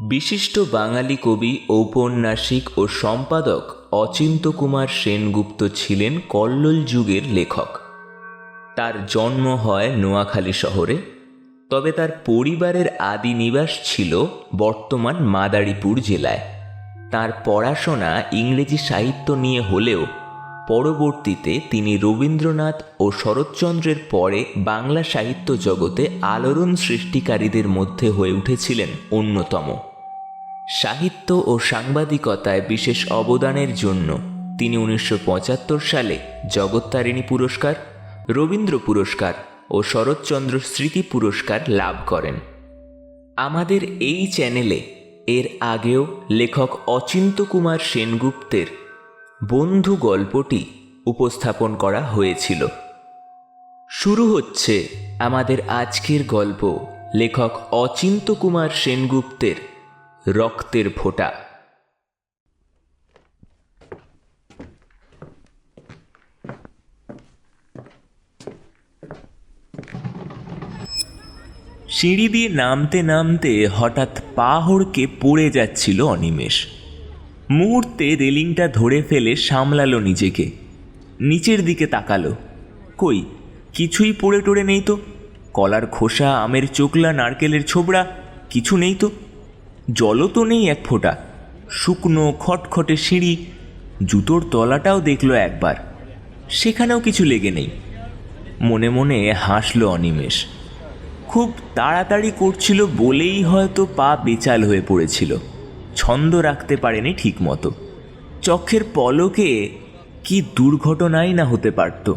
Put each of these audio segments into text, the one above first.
বিশিষ্ট বাঙালি কবি, ঔপন্যাসিক ও সম্পাদক অচিন্ত কুমার সেনগুপ্ত ছিলেন কল্লোল যুগের লেখক। তার জন্ম হয় নোয়াখালী শহরে, তবে তার পরিবারের আদি নিবাস ছিল বর্তমান মাদারীপুর জেলায়। তার পড়াশোনা ইংরেজি সাহিত্য নিয়ে হলেও পরবর্তীতে তিনি রবীন্দ্রনাথ ও শরৎচন্দ্রের পরে বাংলা সাহিত্য জগতে আলোড়ন সৃষ্টিকারীদের মধ্যে হয়ে উঠেছিলেন অন্যতম। সাহিত্য ও সাংবাদিকতায় বিশেষ অবদানের জন্য তিনি উনিশশো পঁচাত্তর সালে জগত্তারিণী পুরস্কার, রবীন্দ্র পুরস্কার ও শরৎচন্দ্র স্মৃতি পুরস্কার লাভ করেন। আমাদের এই চ্যানেলে এর আগেও লেখক অচিন্ত কুমার সেনগুপ্তের বন্ধু গল্পটি উপস্থাপন করা হয়েছিল। শুরু হচ্ছে আমাদের আজকের গল্প লেখক অচিন্ত কুমার সেনগুপ্তের রক্তের ফোঁটা। সিঁড়ি দিয়ে নামতে নামতে হঠাৎ পা হড়কে পড়ে যাচ্ছিল অনিমেষ। মুহূর্তে রেলিংটা ধরে ফেলে সামলালো নিজেকে। নিচের দিকে তাকালো। কই, কিছুই পড়ে টড়ে নেই তো? কলার খোসা, আমের চোকলা, নারকেলের ছোবড়া, কিছু নেই তো? জলও তো নেই এক ফোঁটা। শুকনো, খটখটে সিঁড়ি, জুতোর তলাটাও দেখল একবার। সেখানেও কিছু লেগে নেই। মনে মনে হাসলো অনিমেষ। খুব তাড়াতাড়ি করছিল বলেই হয়তো পা বেচাল হয়ে পড়েছিল। ছন্দ রাখতে পারেনি ঠিক মতো চক্ষের পলকে কি দুর্ঘটনাই না হতে পারত।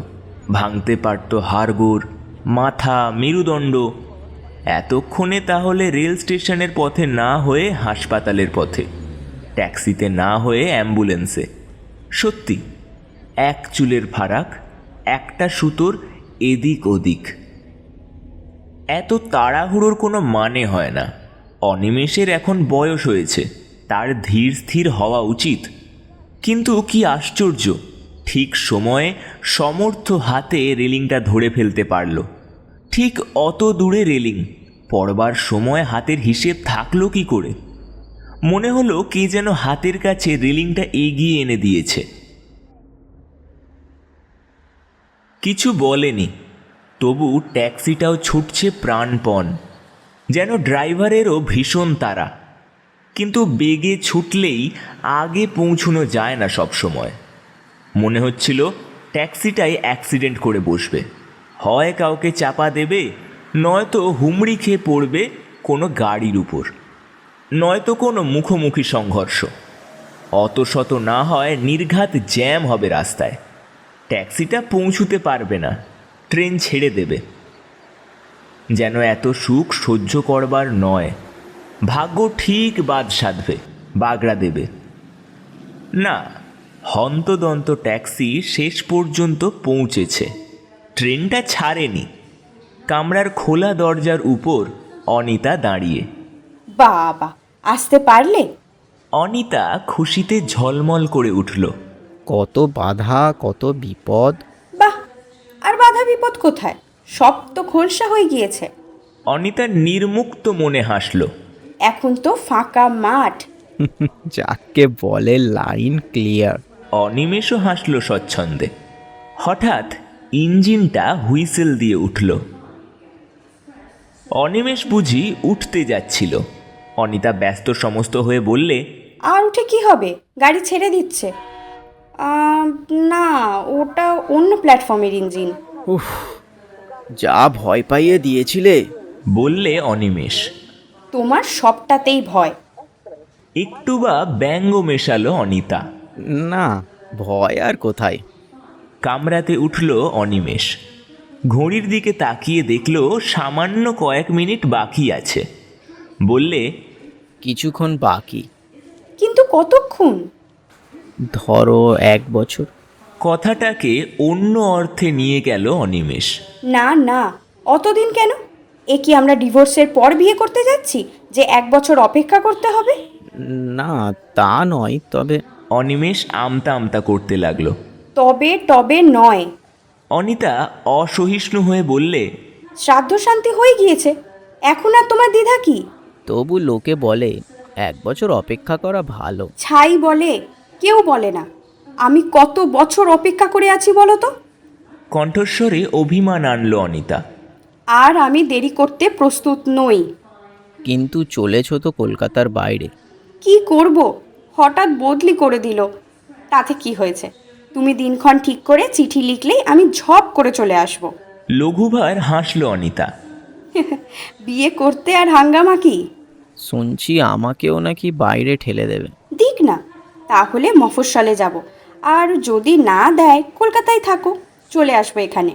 ভাঙতে পারত হাড়গোড়, মাথা, মেরুদণ্ড। এতক্ষণে তাহলে রেল স্টেশনের পথে না হয়ে হাসপাতালের পথে, ট্যাক্সিতে না হয়ে অ্যাম্বুলেন্সে। সত্যি, এক চুলের ফারাক, একটা সুতোর এদিক ওদিক। এত তাড়াহুড়োর কোনো মানে হয় না। অনিমেষের এখন বয়স হয়েছে। তার ধীর স্থির হওয়া উচিত। কিন্তু কি আশ্চর্য, ঠিক সময়ে সমর্থ হাতে রেলিংটা ধরে ফেলতে পারল। ঠিক অত দূরে রেলিং, পড়বার সময় হাতের হিসেব থাকল কি করে? মনে হলো কে যেন হাতের কাছে রেলিংটা এগিয়ে এনে দিয়েছে। কিছু বলেনি, তবু ট্যাক্সিটাও ছুটছে প্রাণপণ, যেন ড্রাইভারেরও ভীষণ তারা কিন্তু বেগে ছুটলেই আগে পৌঁছানো যায় না সব সময়। মনে হচ্ছিল ট্যাক্সিটাই অ্যাক্সিডেন্ট করে বসবে। হয় কাউকে চাপা দেবে, নয়তো হুমড়ি খেয়ে পড়বে কোনো গাড়ির উপর। নয়তো কোনো মুখোমুখি সংঘর্ষ। অত শত না হয় নির্ঘাত জ্যাম হবে রাস্তায়। ট্যাক্সিটা পৌঁছুতে পারবে না, ট্রেন ছেড়ে দেবে। যেন এত সুখ সহ্য করবার নয়। ভাগ্য ঠিক বাদ সাধবে বাগড়া দেবে। না হন্তদন্ত ট্যাক্সি শেষ পর্যন্ত পৌঁছেছে। ট্রেনটা ছাড়েনি। কামরার খোলা দরজার উপর অনিতা দাঁড়িয়ে। বাবা আসতে পারলে? অনিতা খুশিতে ঝলমল করে উঠল। কত বাধা কত বিপদ। বাহ আর বাধা বিপদ কোথায়? সব তো খোলসা হয়ে গিয়েছে। অনিতা নির্মুক্ত মনে হাসল। এখন তো ফাঁকা মাঠ। যাকে বলে লাইন ক্লিয়ার। অনিমেষও হাসল স্বচ্ছন্দে। হঠাৎ ইঞ্জিনটা হুইসেল দিয়ে উঠল। অনিমেষ বুঝি উঠতে যাচ্ছিল। অনিতা ব্যস্ত সমস্ত হয়ে বললে আর উঠে কি হবে? গাড়ি ছেড়ে দিচ্ছে। না ওটা অন্য প্ল্যাটফর্মের ইঞ্জিন। উফ যা ভয় পাইয়ে দিয়েছিলে। বললে অনিমেষ। তোমার সবটাতেই ভয়। একটু বা ব্যঙ্গ মেশালো অনিতা। না ভয় আর কোথায়? কামরাতে উঠল অনিমেষ। ঘড়ির দিকে তাকিয়ে দেখল সামান্য কয়েক মিনিট বাকি আছে। বললে কিছুক্ষণ বাকি। কিন্তু কতক্ষণ? ধরো এক বছর। কথাটাকে অন্য অর্থে নিয়ে গেল অনিমেষ। না না অতদিন কেন? এ কি আমরা ডিভোর্সের পর বিয়ে করতে যাচ্ছি? যে এক বছর অপেক্ষা করতে হবে? না তা নয় তবে অনিমেষ আমতা আমতা করতে লাগল। তবে তবে নয়। অনিতা অসহিষ্ণু হয়ে বললে শ্রাদ্ধ শান্তি হয়ে গিয়েছে। এখন আর তোমার দ্বিধা কি? তবু লোকে বলে এক বছর অপেক্ষা করা ভালো। ছাই বলে কেউ বলে না। আমি কত বছর অপেক্ষা করে আছি বলো তো? কণ্ঠস্বরে অভিমান আনলো অনিতা। আর আমি দেরি করতে প্রস্তুত নই। কিন্তু চলেছ তো কলকাতার বাইরে। কি করব? হঠাৎ বদলি করে দিল। তাতে কি হয়েছে? তুমি দিনক্ষণ ঠিক করে চিঠি লিখলেই আমি ঝপ করে চলে আসব। লঘুভার হাসলো অনিতা। বিয়ে করতে আর হাঙ্গামা কি? শুনছি আমাকেও নাকি বাইরে ঠেলে দেবে। দিক না। তাহলে মফস্বলে যাব। আর যদি না দেয় কলকাতায় থাকো। চলে আসব এখানে।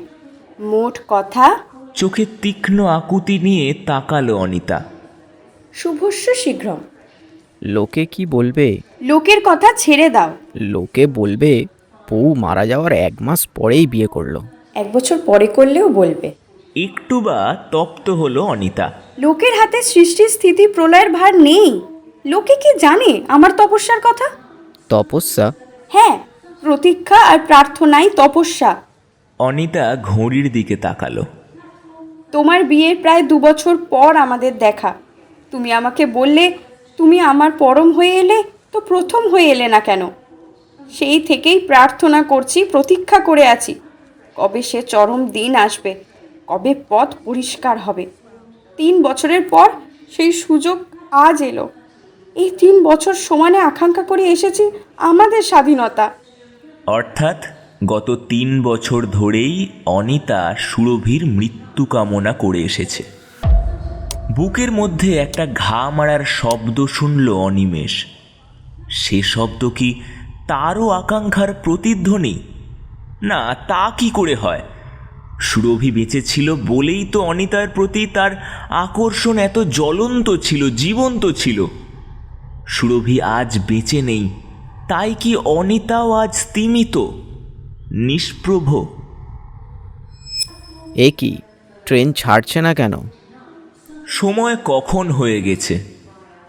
মোট কথা চোখে তীক্ষ্ণ আকুতি নিয়ে তাকালো অনিতা। শুভস্য শীঘ্রম। লোকে কি বলবে? লোকের কথা ছেড়ে দাও। লোকে বলবে বউ মারা যাওয়ার এক মাস পরেই বিয়ে করল। এক বছর পরে করলেও বলবে। একটু বা তপ্ত হলো অনিতা। লোকের হাতে সৃষ্টি স্থিতি প্রলয়ের ভার নেই। লোকে কি জানে আমার তপস্যার কথা? তপস্যা? হ্যাঁ প্রতীক্ষা আর প্রার্থনাই তপস্যা। অনিতা ঘড়ির দিকে তাকালো। তোমার বিয়ের প্রায় দু বছর পর আমাদের দেখা। তুমি আমাকে বললে, তুমি আমার পরম হয়ে এলে তো প্রথম হয়ে এলে না কেন? সেই থেকেই প্রার্থনা করছি, প্রতীক্ষা করে আছি। কবে সে চরম দিন আসবে, কবে পথ পরিষ্কার হবে। তিন বছরের পর সেই সুযোগ আজ এলো। এই তিন বছর সমানে আকাঙ্ক্ষা করে এসেছি আমাদের স্বাধীনতা। অর্থাৎ গত তিন বছর ধরেই অনিতা সুরভির মৃত্যু কামনা করে এসেছে। বুকের মধ্যে একটা ঘা মারার শব্দ শুনল অনিমেষ। সে শব্দ কি তারও আকাঙ্ক্ষার প্রতিধ্বনি? না, তা কি করে হয়? সুরভি বেঁচে ছিল বলেই তো অনিতার প্রতি তার আকর্ষণ এত জ্বলন্ত ছিল, জীবন্ত ছিল। সুরভি আজ বেঁচে নেই, তাই কি অনিতাও আজ স্তিমিত? নিষ্প্রভ। এ কি? ট্রেন ছাড়ছে না কেন? সময় কখন হয়ে গেছে?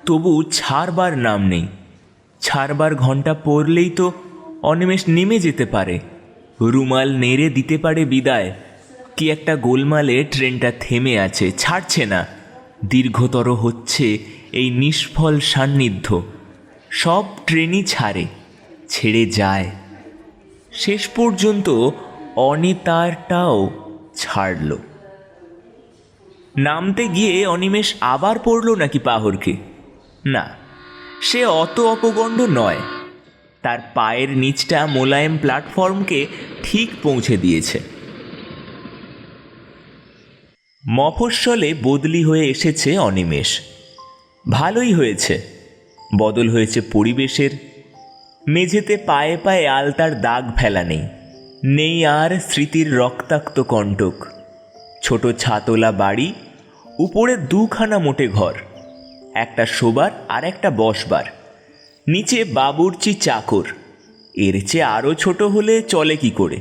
তবু ছাড়বার নাম নেই। ছাড়বার ঘণ্টা পড়লেই তো অনিমেষ নেমে যেতে পারে। রুমাল নেড়ে দিতে পারে বিদায়। কি একটা গোলমালে ট্রেনটা থেমে আছে ছাড়ছে না। দীর্ঘতর হচ্ছে এই নিষ্ফল সান্নিধ্য। সব ট্রেনই ছাড়ে ছেড়ে যায়। শেষ পর্যন্ত অনিতারটাও ছাড়ল। নামতে গিয়ে অনিমেষ আবার পড়ল নাকি পাহরকে? না, সে অত অপগণ্ড নয়। তার পায়ের নিচটা মোলায়েম প্ল্যাটফর্মকে ঠিক পৌঁছে দিয়েছে। মফস্বলে বদলি হয়ে এসেছে অনিমেষ। ভালোই হয়েছে। বদল হয়েছে পরিবেশের মেঝেতে পায়ে পায়ে আলতার দাগ ফেলা নেই। নেই আর স্মৃতির রক্তাক্ত কণ্টক। ছোট ছাতলা বাড়ি, উপরে দুখানা মোটে ঘর, একটা শোবার আর একটা বসবার। নিচে বাবুর্চি চাকর, এর চেয়ে আরও ছোট হলে চলে কি করে?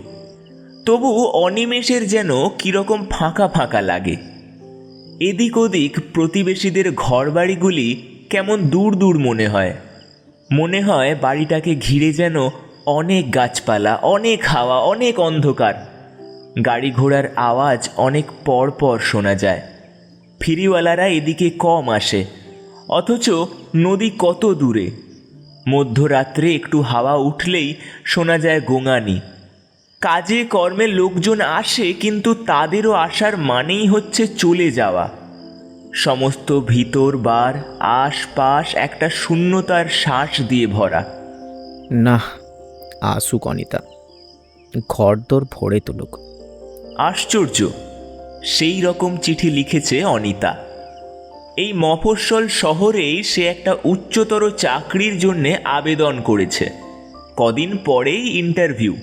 তবু অনিমেষের যেন কীরকম ফাঁকা ফাঁকা লাগে। এদিক ওদিক প্রতিবেশীদের ঘরবাড়িগুলি কেমন দূর দূর মনে হয়। মনে হয় বাড়িটাকে ঘিরে যেন অনেক গাছপালা, অনেক হাওয়া, অনেক অন্ধকার। গাড়ি ঘোড়ার আওয়াজ অনেক পর পর শোনা যায়। ফিরিওয়ালারা এদিকে কম আসে, অথচ নদী কত দূরে। মধ্যরাত্রে একটু হাওয়া উঠলেই শোনা যায় গোঙানি। কাজে কর্মে লোকজন আসে, কিন্তু তাদেরও আসার মানেই হচ্ছে চলে যাওয়া। সমস্ত ভিতর বার আশপাশ একটা শূন্যতার শ্বাস দিয়ে ভরা। না আসুক অনিতা। ঘরদোর ভরে তুলুক। আশ্চর্য সেই রকম চিঠি লিখেছে অনিতা। এই মফস্বল শহরেই সে একটা উচ্চতর চাকরির জন্যে আবেদন করেছে। কদিন পরেই ইন্টারভিউ।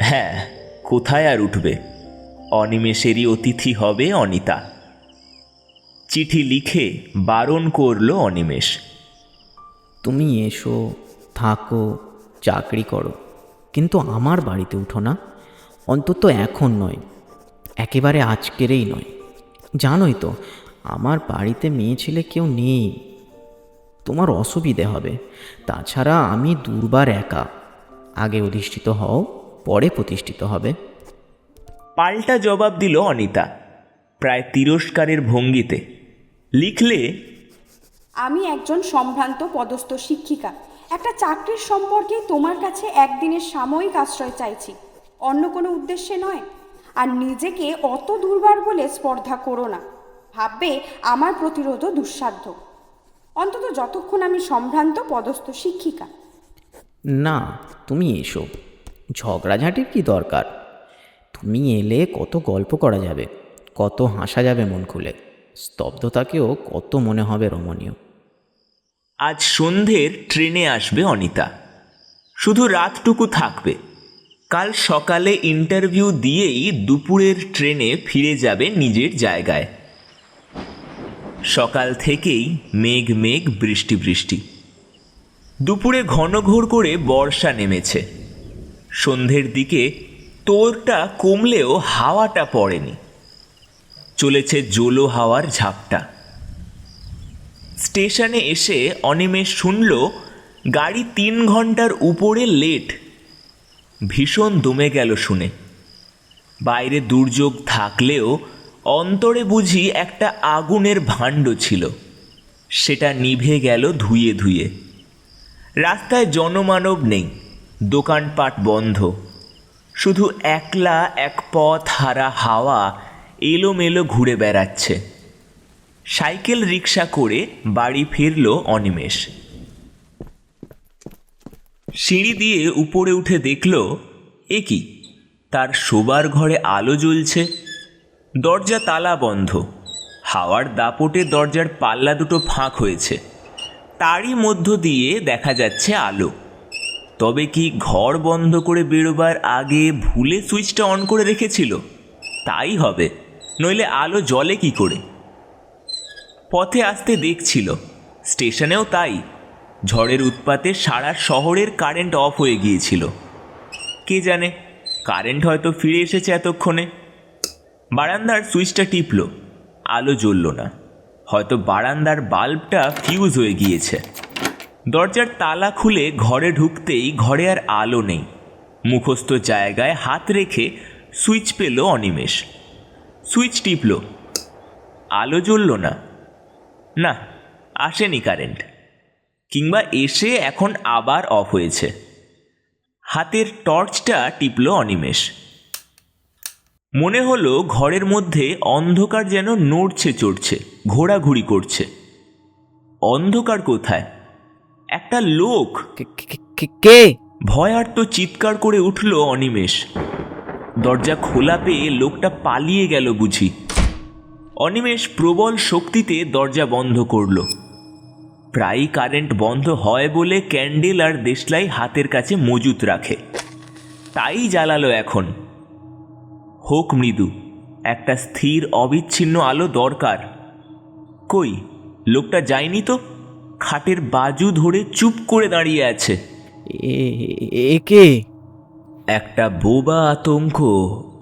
হ্যাঁ কোথায় আর উঠবে? অনিমেষেরই অতিথি হবে অনিতা। চিঠি লিখে বারণ করল অনিমেষ। তুমি এসো থাকো চাকরি করো। কিন্তু আমার বাড়িতে উঠো না। অন্তত এখন নয়। একেবারে আজকেরই নয়। জানোই তো আমার বাড়িতে মেয়ে ছেলে কেউ নেই। তোমার অসুবিধে হবে। তাছাড়া আমি দুর্বার একা। আগে অধিষ্ঠিত হও পরে প্রতিষ্ঠিত হবে। পাল্টা জবাব দিল অনিতা প্রায় তিরস্কারের ভঙ্গিতে। লিখলে আমি একজন সম্ভ্রান্ত পদস্থ শিক্ষিকা। একটা চাকরির সম্পর্কে তোমার কাছে একদিনের সাময়িক আশ্রয় চাইছি। অন্য কোনো উদ্দেশ্যে নয়। আর নিজেকে অত দুর্বার বলে স্পর্ধা করো না। ভাববে আমার প্রতিরোধও দুঃসাধ্য। অন্তত যতক্ষণ আমি সম্ভ্রান্ত পদস্থ শিক্ষিকা। না তুমি এসো ঝগড়াঝাঁটির কি দরকার? তুমি এলে কত গল্প করা যাবে কত হাসা যাবে মন খুলে। স্তব্ধতাকেও কত মনে হবে রমণীয়। আজ সন্ধ্যের ট্রেনে আসবে অনিতা। শুধু রাতটুকু থাকবে। কাল সকালে ইন্টারভিউ দিয়েই দুপুরের ট্রেনে ফিরে যাবে নিজের জায়গায়। সকাল থেকেই মেঘ মেঘ বৃষ্টি বৃষ্টি। দুপুরে ঘন ঘোর করে বর্ষা নেমেছে। সন্ধ্যের দিকে তোরটা কমলেও হাওয়াটা পড়েনি। চলেছে জোলো হাওয়ার ঝাপটা। স্টেশনে এসে অনিমেষ শুনল, গাড়ি তিন ঘণ্টার উপরে লেট। ভীষণ দমে গেল শুনে। বাইরে দুর্যোগ থাকলেও অন্তরে বুঝি একটা আগুনের ভাণ্ড ছিল। সেটা নিভে গেল ধুয়ে ধুয়ে। রাস্তায় জনমানব নেই, দোকানপাট বন্ধ। শুধু একলা এক পথ হারা হাওয়া এলোমেলো ঘুরে বেড়াচ্ছে। সাইকেল রিক্সা করে বাড়ি ফিরল অনিমেষ। সিঁড়ি দিয়ে উপরে উঠে দেখল, এ কি? তার শোবার ঘরে আলো জ্বলছে। দরজা তালা বন্ধ। হাওয়ার দাপটে দরজার পাল্লা দুটো ফাঁক হয়েছে। তারই মধ্য দিয়ে দেখা যাচ্ছে আলো। তবে কি ঘর বন্ধ করে বেরোবার আগে ভুলে সুইচটা অন করে রেখেছিল? তাই হবে। নইলে আলো জ্বলে কি করে? পথে আসতে দেখছিল, স্টেশনেও তাই। ঝড়ের উৎপাতে সারা শহরের কারেন্ট অফ হয়ে গিয়েছিল। কে জানে, কারেন্ট হয়তো ফিরে এসেছে এতক্ষণে। বারান্দার সুইচটা টিপল, আলো জ্বলল না। হয়তো বারান্দার বাল্বটা ফিউজ হয়ে গিয়েছে। দরজার তালা খুলে ঘরে ঢুকতেই ঘরে আর আলো নেই। মুখস্থ জায়গায় হাত রেখে সুইচ পেল অনিমেষ। সুইচ টিপল। আলো জ্বলল না। না আসেনি কারেন্ট। কিংবা এসে এখন আবার অফ হয়েছে। হাতের টর্চটা টিপল অনিমেষ। মনে হলো ঘরের মধ্যে অন্ধকার যেন নড়ছে চড়ছে ঘোরাঘুরি করছে। অন্ধকার কোথায়? একটা লোক। কে- কে- কে ভয়ার্ত চিৎকার করে উঠল অনিমেষ। দরজা খোলা পেয়ে লোকটা পালিয়ে গেল বুঝি। অনিমেষ প্রবল শক্তিতে দরজা বন্ধ করল। প্রায়ই কারেন্ট বন্ধ হয় বলে ক্যান্ডেল আর দেশলাই হাতের কাছে মজুত রাখে। তাই জ্বালালো এখন। হোক মৃদু, একটা স্থির অবিচ্ছিন্ন আলো দরকার। কই, লোকটা যায়নি তো? খাটের বাজু ধরে চুপ করে দাঁড়িয়ে আছে। এ- একে একটা বোবা আতঙ্ক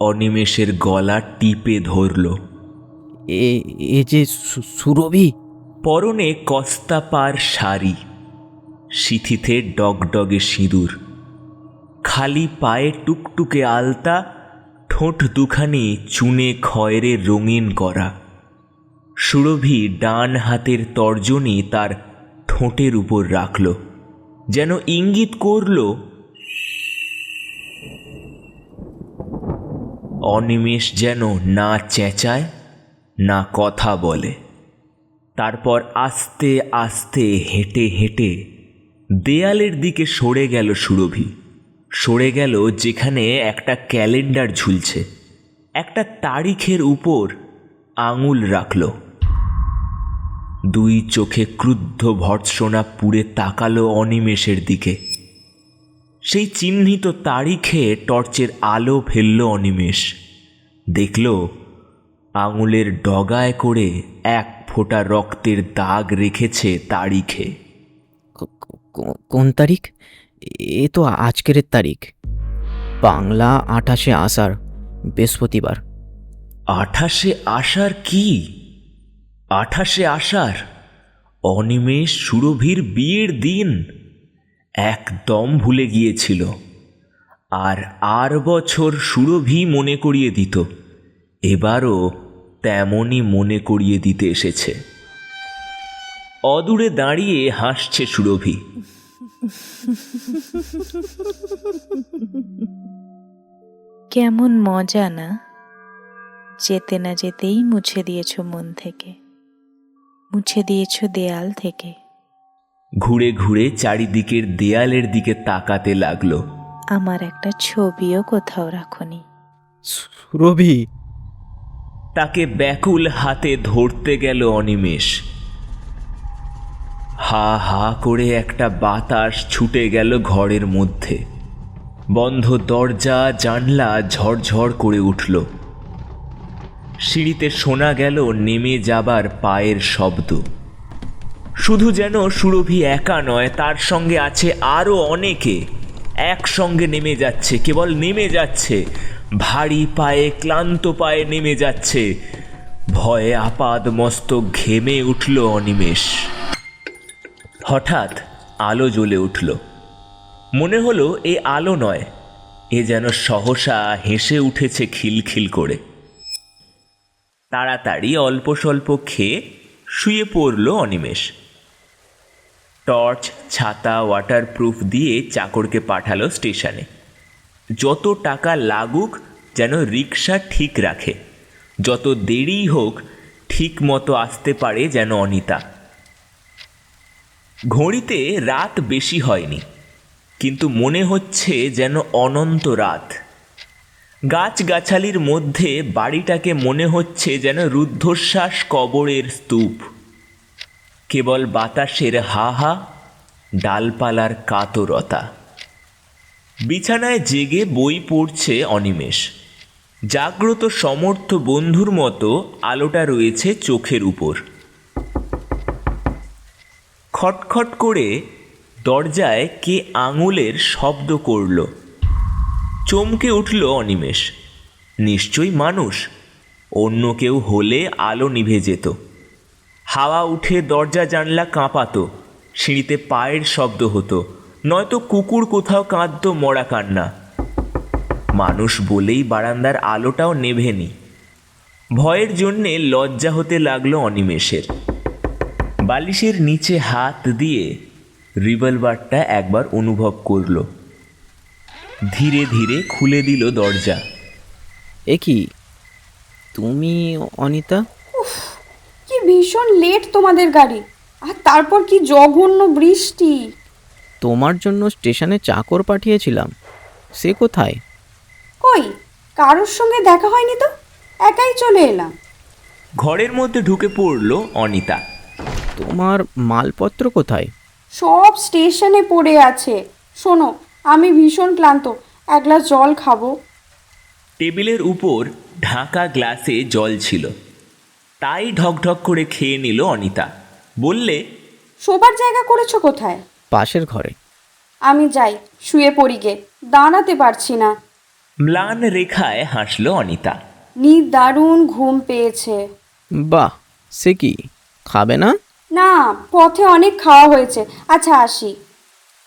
অনিমেষের গলা টিপে ধরল। এ এ যে সুরভি। পরনে কস্তা পার শাড়ি সিথিতে ডগডগে সিঁদুর খালি পায়ে টুকটুকে আলতা ঠোঁট দুখানি চুনে খয়েরে রঙিন করা সুরভি ডান হাতের তর্জনী তার ঠোঁটের উপর রাখল যেন ইঙ্গিত করল অনিমেষ যেন না চেঁচায়, না কথা বলে। তারপর আস্তে আস্তে হেঁটে হেঁটে দেয়ালের দিকে সরে গেল সুরভি। সরে গেল যেখানে একটা ক্যালেন্ডার ঝুলছে। একটা তারিখের উপর আঙুল রাখল। দুই চোখে ক্রুদ্ধ ভর্ৎসনা পুড়ে তাকালো অনিমেষের দিকে। সেই চিহ্নিত তারিখে টর্চের আলো ফেলল অনিমেষ। দেখল আঙুলের ডগায় করে এক ফোঁটা রক্তের দাগ রেখেছে তারিখে। কোন তারিখ? এ তো আজকের তারিখ। বাংলা আঠাশে আষাঢ় বৃহস্পতিবার। আঠাশে আষাঢ় কি? আঠাশে আষাঢ়? অনিমেষ সুরভির বিয়ের দিন। একদম ভুলে গিয়েছিল। আর আর বছর সুরভি মনে করিয়ে দিত, এবারও তেমনই মনে করিয়ে দিতে এসেছে। অদূরে দাঁড়িয়ে হাসছে সুরভি। কেমন মজা না, যেতে না যেতেই মুছে দিয়েছ মন থেকে, মুছে দিয়েছ দেয়াল থেকে। ঘুরে ঘুরে চারিদিকের দেয়ালের দিকে তাকাতে লাগল। আমার একটা ছবিও কোথাও রাখনি। সুরভি তাকে ব্যাকুল হাতে ধরতে গেল অনিমেষ। হা হা করে একটা বাতাস ছুটে গেল ঘরের মধ্যে। বন্ধ দরজা জানলা ঝড়ঝড় করে উঠল। সিঁড়িতে শোনা গেল নেমে যাবার পায়ের শব্দ। শুধু যেন সুরভি একা নয়, তার সঙ্গে আছে আরও অনেকে। একসঙ্গে নেমে যাচ্ছে, কেবল নেমে যাচ্ছে। ভারী পায়ে, ক্লান্ত পায়ে নেমে যাচ্ছে। ভয়ে আপাদ মস্তক ঘেমে উঠল অনিমেষ। হঠাৎ আলো জ্বলে উঠল। মনে হলো এ আলো নয়, এ যেন সহসা হেসে উঠেছে খিলখিল করে। তাড়াতাড়ি অল্প স্বল্প খেয়ে শুয়ে পড়ল অনিমেষ। টর্চ, ছাতা ওয়াটারপ্রুফ দিয়ে চাকরকে পাঠালো স্টেশনে। যত টাকা লাগুক যেন রিক্সা ঠিক রাখে। যত দেরি হোক ঠিক মতো আসতে পারে যেন অনিতা। ঘড়িতে রাত বেশি হয়নি, কিন্তু মনে হচ্ছে যেন অনন্ত রাত। গাছগাছালির মধ্যে বাড়িটাকে মনে হচ্ছে যেন রুদ্ধশ্বাস কবরের স্তূপ। কেবল বাতাসের হা হা ডালপালার কাতরতা। বিছানায় জেগে বই পড়ছে অনিমেষ। জাগ্রত সমর্থ বন্ধুর মতো আলোটা রয়েছে চোখের উপর। খটখট করে দরজায় কে আঙুলের শব্দ করল। চমকে উঠল অনিমেষ। নিশ্চয়ই মানুষ, অন্য কেউ হলে আলো নিভে যেত। হাওয়া উঠে দরজা জানলা কাঁপাতো, সিঁড়িতে পায়ের শব্দ হতো, নয়তো কুকুর কোথাও কাঁদতো মরা কান্না। মানুষ বলেই বারান্দার আলোটাও নেভেনি। ভয়ের জন্যে লজ্জা হতে লাগল অনিমেষের। বালিশের নিচে হাত দিয়ে রিভলভারটা একবার অনুভব করল। ধীরে ধীরে খুলে দিল দরজা। এ কি? তুমি অনিতা? ভীষণ লেট তোমাদের গাড়ি। আর তারপর কি জঘন্য বৃষ্টি। তোমার জন্য স্টেশনে চাকর পাঠিয়েছিলাম। সে কোথায়? কই? কারোর সঙ্গে দেখা হয়নি তো? একাই চলে এলাম। ঘরের মধ্যে ঢুকে পড়ল অনিতা। তোমার মালপত্র কোথায়? সব স্টেশনে পড়ে আছে। শোনো আমি ভীষণ ক্লান্ত। এক গ্লাস জল খাব। টেবিলের উপর ঢাকা গ্লাসে জল ছিল। তাই ঢকঢক করে খেয়ে নিল অনিতা। বললে শোবার জায়গা করেছ কোথায়? পাশের ঘরে। আমি যাই শুয়ে পড়ি গে দাঁড়াতে পারছি না। ম্লান রেখায় হাসল অনিতা। নি দারুণ ঘুম পেয়েছে। বাহ সে কি খাবে না? না পথে অনেক খাওয়া হয়েছে। আচ্ছা আসি।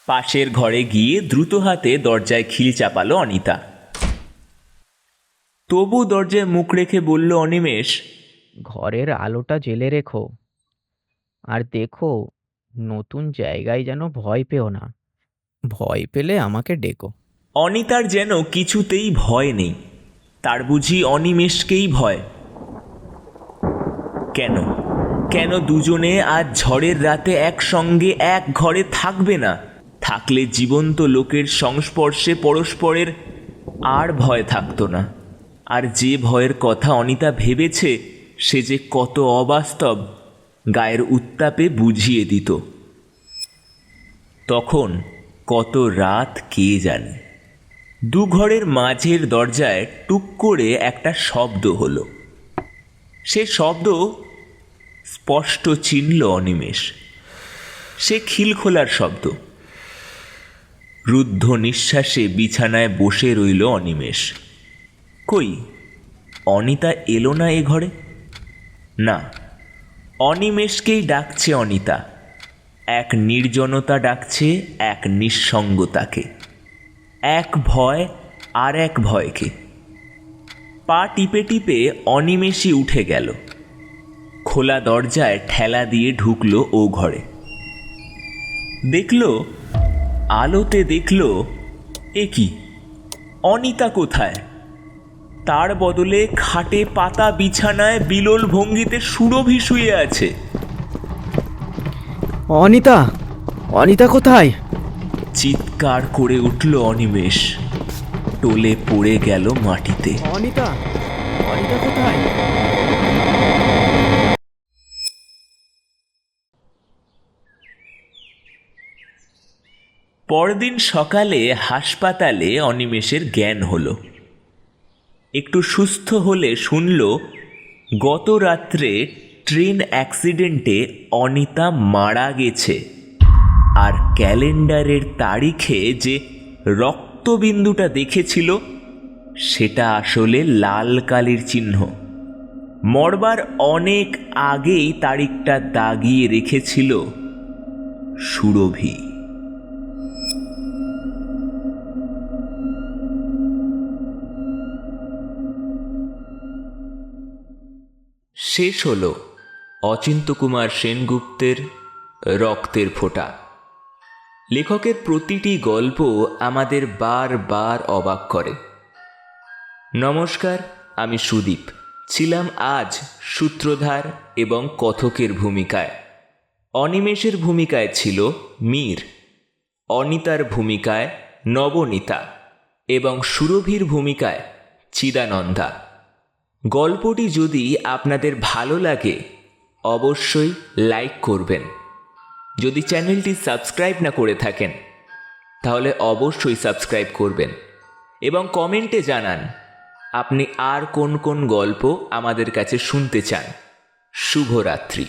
পাশের ঘরে গিয়ে দ্রুত হাতে দরজায় খিল চাপালো অনিতা। তবু দরজায় মুখ রেখে বলল অনিমেষ ঘরের আলোটা জেলে রেখো। আর দেখো, নতুন জায়গায় যেন ভয় পেও না। ভয় পেলে আমাকে ডেকো। অনিতার যেন কিছুতেই ভয় নেই। তার বুঝি অনিমেষকেই ভয়। কেন? কেন দুজনে আজ ঝড়ের রাতে একসঙ্গে এক ঘরে থাকবে না? থাকলে জীবন্ত লোকের সংস্পর্শে পরস্পরের আর ভয় থাকতো না। আর যে ভয়ের কথা অনিতা ভেবেছে সে যে কত অবাস্তব গায়ের উত্তাপে বুঝিয়ে দিত। তখন কত রাত কে জানে? দুঘরের মাঝের দরজায় টুক করে একটা শব্দ হলো। সে শব্দ স্পষ্ট চিনল অনিমেষ। সে খিলখোলার শব্দ। রুদ্ধ নিঃশ্বাসে বিছানায় বসে রইল অনিমেষ। কই, অনিতা এলো না এ ঘরে? না, অনিমেষকেই ডাকছে অনিতা। এক নির্জনতা ডাকছে, এক নিঃসঙ্গতাকে। এক ভয় আর এক ভয়কে। পা টিপে টিপে অনিমেষই উঠে গেল। খোলা দরজায় ঠেলা দিয়ে ঢুকলো ও ঘরে। দেখল, আলোতে দেখল, এ কি? অনিতা কোথায়? তার বদলে খাটে পাতা বিছানায় বিলোল ভঙ্গিতে সুরভি শুয়ে আছে। অনিতা অনিতা কোথায়? চিৎকার করে উঠল অনিমেষ। টোলে পড়ে গেল মাটিতে। অনিতা অনিতা কোথায়? পরদিন সকালে হাসপাতালে অনিমেষের জ্ঞান হলো। একটু সুস্থ হলে শুনল, গত রাত্রে ট্রেন অ্যাক্সিডেন্টে অনিতা মারা গেছে আর ক্যালেন্ডারের তারিখে যে রক্তবিন্দুটা দেখেছিল, সেটা আসলে লাল কালির চিহ্ন। মরবার অনেক আগেই তারিখটা দাগিয়ে রেখেছিল সুরভি। শেষ হলো অচিন্ত্যকুমার সেনগুপ্তের রক্তের ফোঁটা। লেখকের প্রতিটি গল্প আমাদের বারবার অবাক করে। নমস্কার, আমি সুদীপ। ছিলাম আজ সূত্রধার এবং কথকের ভূমিকায়। অনিমেষের ভূমিকায় ছিল মীর, অনিতার ভূমিকায় নবনীতা এবং সুরভির ভূমিকায় চিদানন্দা। গল্পটি যদি আপনাদের ভালো লাগে, অবশ্যই লাইক করবেন। যদি চ্যানেলটি সাবস্ক্রাইব না করে থাকেন, তাহলে অবশ্যই সাবস্ক্রাইব করবেন এবং কমেন্টে জানান, আপনি আর কোন কোন গল্প আমাদের কাছে শুনতে চান। শুভরাত্রি।